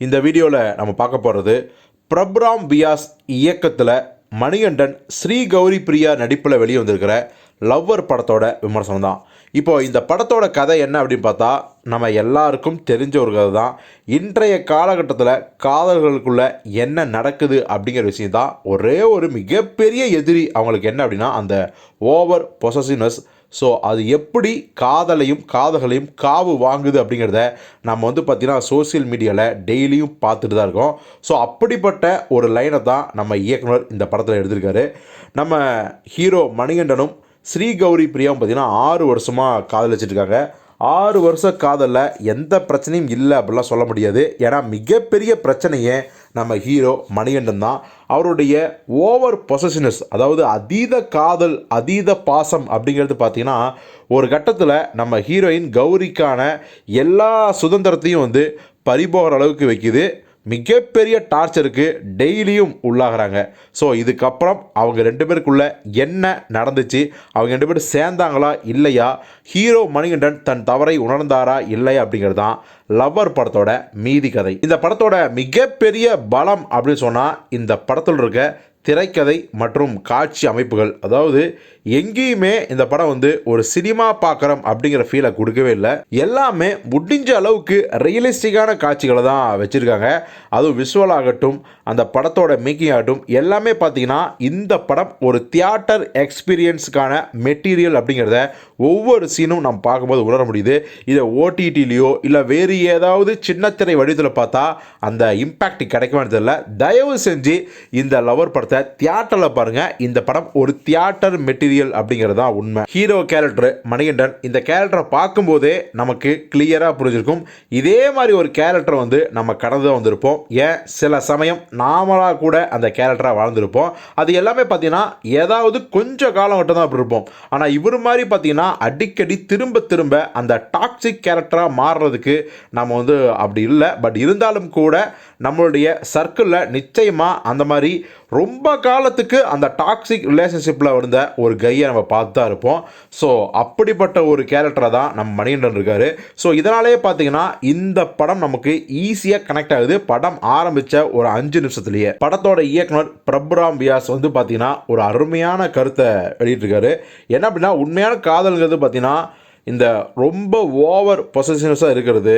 இந்த வீடியோவில் நம்ம பார்க்க போகிறது பிரப்ராம் வியாஸ் இயக்கத்தில் மணிகண்டன் ஸ்ரீ கௌரி பிரியா நடிப்பில் வெளியே வந்திருக்கிற லவ்வர் படத்தோட விமர்சனம் தான் இப்போ இந்த படத்தோட கதை என்ன அப்படின்னு பார்த்தா நம்ம எல்லாருக்கும் தெரிஞ்ச ஒரு கதை தான். இன்றைய காலகட்டத்தில் காதல்களுக்குள்ள என்ன நடக்குது அப்படிங்கிற விஷயம் தான் ஒரே ஒரு மிகப்பெரிய எதிரி அவங்களுக்கு என்ன அப்படின்னா அந்த ஓவர் பொசசிவ்னஸ் ஸோ அது எப்படி காதலையும் காதலையும் காவு வாங்குது அப்படிங்கிறத நம்ம வந்து பார்த்திங்கன்னா சோஷியல் மீடியாவில் டெய்லியும் பார்த்துட்டு தான் இருக்கோம். ஸோ அப்படிப்பட்ட ஒரு லைனை தான் நம்ம இயக்குனர் இந்த படத்தில் எடுத்திருக்காரு. நம்ம ஹீரோ மணிகண்டனும் ஸ்ரீ கௌரி பிரியாவும் பார்த்திங்கன்னா ஆறு வருஷமாக காதலிச்சிட்ருக்காங்க. ஆறு வருஷ காதலில் எந்த பிரச்சனையும் இல்லை அப்படிலாம் சொல்ல முடியாது. ஏன்னா மிகப்பெரிய பிரச்சனையை நம்ம ஹீரோ மணிகண்டன் தான். அவருடைய ஓவர் பொசஷனஸ் அதாவது அதீத காதல் அதீத பாசம் அப்படிங்கிறது பார்த்தீங்கன்னா ஒரு கட்டத்தில் நம்ம ஹீரோயின் கௌரிக்கான எல்லா சுதந்திரத்தையும் வந்து பறிபோகிற அளவுக்கு வைக்குது. மிகப்பெரிய டார்ச்சருக்கு டெய்லியும் உள்ளாகிறாங்க. ஸோ இதுக்கப்புறம் அவங்க ரெண்டு பேருக்குள்ள என்ன நடந்துச்சு? அவங்க ரெண்டு பேரும் சேர்ந்தாங்களா? இல்லையா? ஹீரோ மணிகண்டன் தன் தவறை உணர்ந்தாரா? இல்லையா? அப்படிங்கிறது தான் லவ்வர் படத்தோட மீதி கதை. இந்த படத்தோட மிகப்பெரிய பலம் அப்படின்னு சொன்னால் இந்த படத்தில் இருக்க திரைக்கதை மற்றும் காட்சி அமைப்புகள். அதாவது எங்கேயுமே இந்த படம் வந்து ஒரு சினிமா பார்க்குறோம் அப்படிங்கிற ஃபீலை கொடுக்கவே இல்லை. எல்லாமே முடிஞ்ச அளவுக்கு ரியலிஸ்டிக்கான காட்சிகளை தான் வச்சுருக்காங்க. அதுவும் விஷுவல் ஆகட்டும் அந்த படத்தோட மேக்கிங் ஆகட்டும் எல்லாமே பார்த்தீங்கன்னா இந்த படம் ஒரு தியேட்டர் எக்ஸ்பீரியன்ஸுக்கான மெட்டீரியல் அப்படிங்கிறத ஒவ்வொரு சீனும் நம்ம பார்க்கும்போது உணர முடியுது. இதை ஓடிடிலேயோ இல்லை வேறு ஏதாவது சின்னத்திரை வடிவத்தில் பார்த்தா அந்த இம்பேக்ட் கிடைக்குமான்னு தெரியல. தயவு செஞ்சு இந்த லவர் படத்தை தியேட்டரில் பாருங்கள் இந்த படம் ஒரு தியேட்டர் மெட்டீரியல் அப்படிங்கிறது தான் உண்மை. ஹீரோ கேரக்டர் மணிகண்டன் இந்த கேரக்டரை பார்க்கும்போதே நமக்கு கிளியராக புரிஞ்சிருக்கும். இதே மாதிரி ஒரு கேரக்டர் வந்து நம்ம கடந்து வந்திருப்போம். ஏன்? சில சமயம் நாமளாக கூட அந்த கேரக்டராக வாழ்ந்திருப்போம். அது எல்லாமே பார்த்தீங்கன்னா ஏதாவது கொஞ்சம் காலம் மட்டும் தான் அப்படி இருப்போம். ஆனால் இவர் மாதிரி பார்த்தீங்கன்னா அடிக்கடி திரும்ப திரும்ப அந்த டாக்ஸிக் கேரக்டராக மாறுறதுக்கு நம்ம வந்து அப்படி இல்லை. பட் இருந்தாலும் கூட நம்மளுடைய சர்க்கிளில் நிச்சயமாக அந்த மாதிரி ரொம்ப காலத்துக்கு அந்த டாக்ஸிக் ரிலேஷன்ஷிப்பில் இருந்த ஒரு கையை நம்ம பார்த்து தான் இருப்போம். ஸோ அப்படிப்பட்ட ஒரு கேரக்டரை தான் நம்ம மணிகண்டன் இருக்கார். ஸோ இதனாலேயே பார்த்தீங்கன்னா இந்த படம் நமக்கு ஈஸியாக கனெக்ட் ஆகுது. படம் ஆரம்பித்த ஒரு அஞ்சு நிமிஷத்துலேயே. படத்தோட இயக்குனர் பிரபுராம் வியாஸ் வந்து பார்த்தீங்கன்னா ஒரு அருமையான கருத்தை வெளியிட்டிருக்காரு. என்ன அப்படின்னா உண்மையான காதல்ங்கிறது பார்த்தீங்கன்னா இந்த ரொம்ப ஓவர் பொசசிவ்னஸாக இருக்கிறது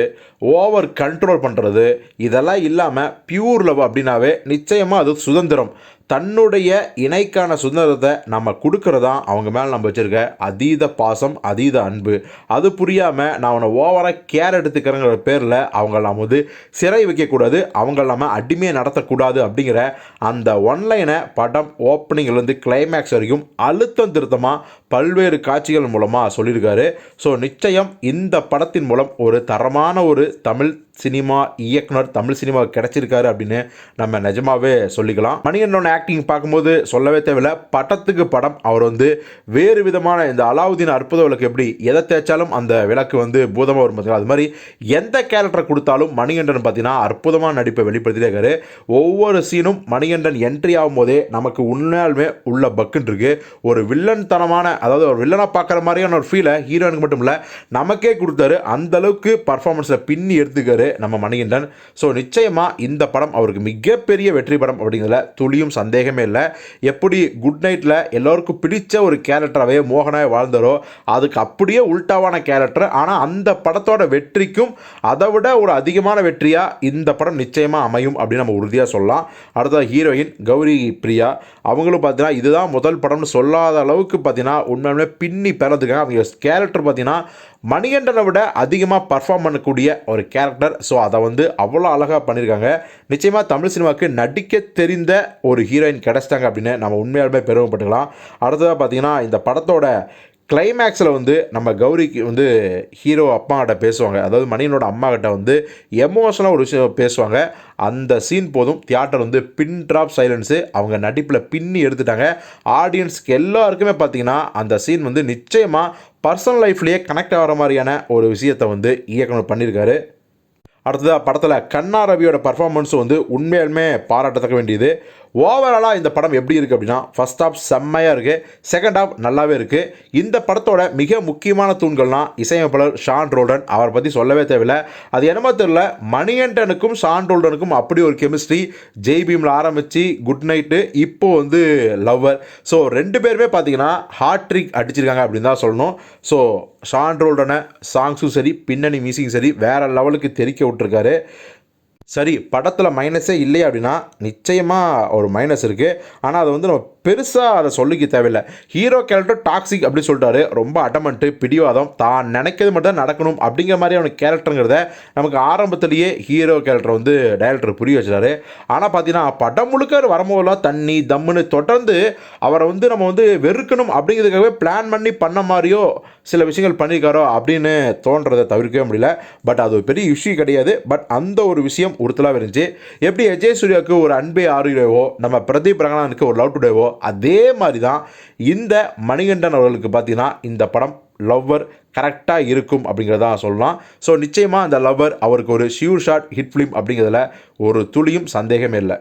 ஓவர் கண்ட்ரோல் பண்ணுறது இதெல்லாம் இல்லாமல் பியூர் லவ் அப்படின்னாவே நிச்சயமாக அது சுதந்திரம். தன்னுடைய இணைக்கான சுதந்திரத்தை நம்ம கொடுக்கறதா அவங்க மேலே நம்ம வச்சுருக்க அதீத பாசம் அதீத அன்பு. அது புரியாமல் நான் அவனை ஓவராக கேர் எடுத்துக்கிறேங்கிற பேரில் அவங்க நாம் வந்து சிறை வைக்கக்கூடாது அவங்க நம்ம அடிமையை நடத்தக்கூடாது அப்படிங்கிற அந்த ஒன்லைனை படம் ஓப்பனிங்லேருந்து கிளைமேக்ஸ் வரைக்கும் அழுத்தம் திருத்தமாக பல்வேறு காட்சிகள் மூலமாக சொல்லியிருக்காரு. ஸோ நிச்சயம் இந்த படத்தின் மூலம் ஒரு தரமான ஒரு தமிழ் சினிமா இயக்குனர் தமிழ் சினிமா கிடைச்சிருக்காரு அப்படின்னு நம்ம நிஜமாவே சொல்லிக்கலாம். மணிகண்டனோட ஆக்டிங் பார்க்கும்போது சொல்லவே தேவையில்ல. படத்துக்கு படம். அவர் வந்து வேறு விதமான இந்த அலாவுதீன் அற்புத விளக்கு எப்படி எதை தேய்ச்சாலும் அந்த விளக்கு வந்து பூதமாக வரும் பார்த்தீங்களா அது மாதிரி எந்த கேரக்டர் கொடுத்தாலும் மணிகண்டன் பார்த்தீங்கன்னா அற்புதமான நடிப்பை வெளிப்படுத்திட்டே இருக்காரு. ஒவ்வொரு சீனும் மணிகண்டன் என்ட்ரி ஆகும்போதே நமக்கு உண்மையாலுமே உள்ள பக்குன்னு இருக்கு. ஒரு வில்லன் தனமான அதாவது ஒரு வில்லனாக பார்க்குற மாதிரியான ஒரு ஃபீலை ஹீரோனுக்கு மட்டும் இல்லை நமக்கே கொடுத்தாரு. அந்த அளவுக்கு பர்ஃபார்மன்ஸில் பின்னி எடுத்துக்காரு. நம்ம மணிகண்டன். ஸோ நிச்சயமாக இந்த படம் அவருக்கு மிகப்பெரிய வெற்றி படம் அப்படிங்கிறதுல துளியும் சந்தேகமே இல்லை. எப்படி குட் நைட்டில் எல்லோருக்கும் பிடிச்ச ஒரு கேரக்டராகவே மோகனாய் வாழ்ந்தாரோ அதுக்கு அப்படியே உல்டாவான கேரக்டர் ஆனால் அந்த படத்தோட வெற்றிக்கும் அதை விட ஒரு அதிகமான வெற்றியாக இந்த படம் நிச்சயமாக அமையும் அப்படின்னு நம்ம உறுதியாக சொல்லலாம். அடுத்த ஹீரோயின் கௌரி பிரியா. அவங்களும் பார்த்தீங்கன்னா இதுதான் முதல் படம்னு சொல்லாத அளவுக்கு பார்த்தீங்கன்னா உண்மையுமே பின்னி பெறதுக்காக அவங்க கேரக்டர் பார்த்தீங்கன்னா மணிகண்டனை விட அதிகமாக பர்ஃபார்ம் பண்ணக்கூடிய ஒரு கேரக்டர் ஸோ அதை வந்து அவ்வளோ அழகாக பண்ணியிருக்காங்க நிச்சயமாக தமிழ் சினிமாவுக்கு நடிக்க தெரிந்த ஒரு ஹீரோயின் கிடச்சிட்டாங்க அப்படின்னு நம்ம உண்மையாலுமே பெருமைப்பட்டுக்கலாம். அடுத்ததாக பார்த்தீங்கன்னா இந்த படத்தோட கிளைமேக்ஸில் வந்து நம்ம கௌரிக்கு வந்து ஹீரோ அப்பாக்கிட்ட பேசுவாங்க. அதாவது மணியனோட அம்மா கிட்ட வந்து எமோஷனாக ஒரு விஷயம் பேசுவாங்க. அந்த சீன் போதும் தியேட்டர் வந்து பின் ட்ராப் சைலன்ஸு அவங்க நடிப்பில் பின்னி எடுத்துட்டாங்க. ஆடியன்ஸ்க்கு எல்லாருக்குமே பார்த்தீங்கன்னா அந்த சீன் வந்து நிச்சயமாக பர்சனல் லைஃப்லேயே கனெக்ட் ஆகிற மாதிரியான ஒரு விஷயத்தை வந்து இயக்குனர் பண்ணியிருக்காரு அடுத்ததாக படத்தில் கண்ணா ரவியோட பர்ஃபார்மன்ஸ் வந்து உண்மையாலுமே பாராட்டத்தக்க வேண்டியது. ஓவராலாக இந்த படம் எப்படி இருக்குது அப்படின்னா ஃபஸ்ட் ஆஃப் செம்மையாக இருக்குது செகண்ட் ஹாஃப் நல்லாவே இருக்குது இந்த படத்தோட மிக முக்கியமான தூண்கள்னால் இசையமைப்பாளர் ஷான் ரோல்டன். அவரை பற்றி சொல்லவே தேவையில்லை. அது என்னமோ தெரியல மணியண்டனுக்கும் ஷான் ரோல்டனுக்கும் அப்படி ஒரு கெமிஸ்ட்ரி ஜெய் பீமில் ஆரம்பித்து குட் நைட்டு இப்போ வந்து லவ்வர் ஸோ ரெண்டு பேருமே பார்த்தீங்கன்னா ஹாட்ரிக் அடிச்சிருக்காங்க அப்படின்னு தான் சொல்லணும். ஸோ ஷான் ரோல்டனை சாங்ஸும் சரி பின்னணி மியூசிக்கும் சரி வேறு லெவலுக்கு தெரிக்க விட்டுருக்காரு. சரி படத்தில் மைனஸே இல்லை அப்படின்னா நிச்சயமாக ஒரு மைனஸ் இருக்குது ஆனால் அதை வந்து நம்ம பெருசாக அதை சொல்லிக்க தேவையில்லை. ஹீரோ கேரக்டர் டாக்ஸிக் அப்படி சொல்லிட்டாரு. ரொம்ப அடமெண்ட்டு பிடிவாதம். தான் நினைக்கிறது மட்டும் தான் நடக்கணும் அப்படிங்கிற மாதிரி அவனுக்கு கேரக்டருங்கிறத நமக்கு ஆரம்பத்திலேயே ஹீரோ கேரக்டர் வந்து டைரக்டர் புரிய வச்சுட்டாரு. ஆனால் பார்த்தீங்கன்னா படம் முழுக்க அவர் வரும்போதெல்லாம் தண்ணி தம்முன்னு தொடர்ந்து அவரை வந்து நம்ம வந்து வெறுக்கணும் அப்படிங்கிறதுக்காகவே பிளான் பண்ணி பண்ண மாதிரியோ சில விஷயங்கள் பண்ணியிருக்காரோ அப்படின்னு தோன்றதை தவிர்க்கவே முடியல. பட் அது ஒரு பெரிய இஷ்யூ கிடையாது. பட் அந்த ஒரு விஷயம் உறுத்தலாக இருந்துச்சு எப்படி அஜய் சூர்யாவுக்கு ஒரு அன்பே ஆறுகிறவோ நம்ம பிரதீப் ரங்கநாதனுக்கு ஒரு லவ் டுடேவோ அதே மாதிரி தான் இந்த மணிகண்டன் அவர்களுக்கு பார்த்தீங்கன்னா இந்த படம் லவ்வர் கரெக்டாக இருக்கும் அப்படிங்கிறதா சொல்லலாம். ஸோ நிச்சயமாக அந்த லவ்வர் அவருக்கு ஒரு ஷியூர் ஷாட் ஹிட் ஃபிலிம் அப்படிங்கிறதுல ஒரு துளியும் சந்தேகமே இல்லை.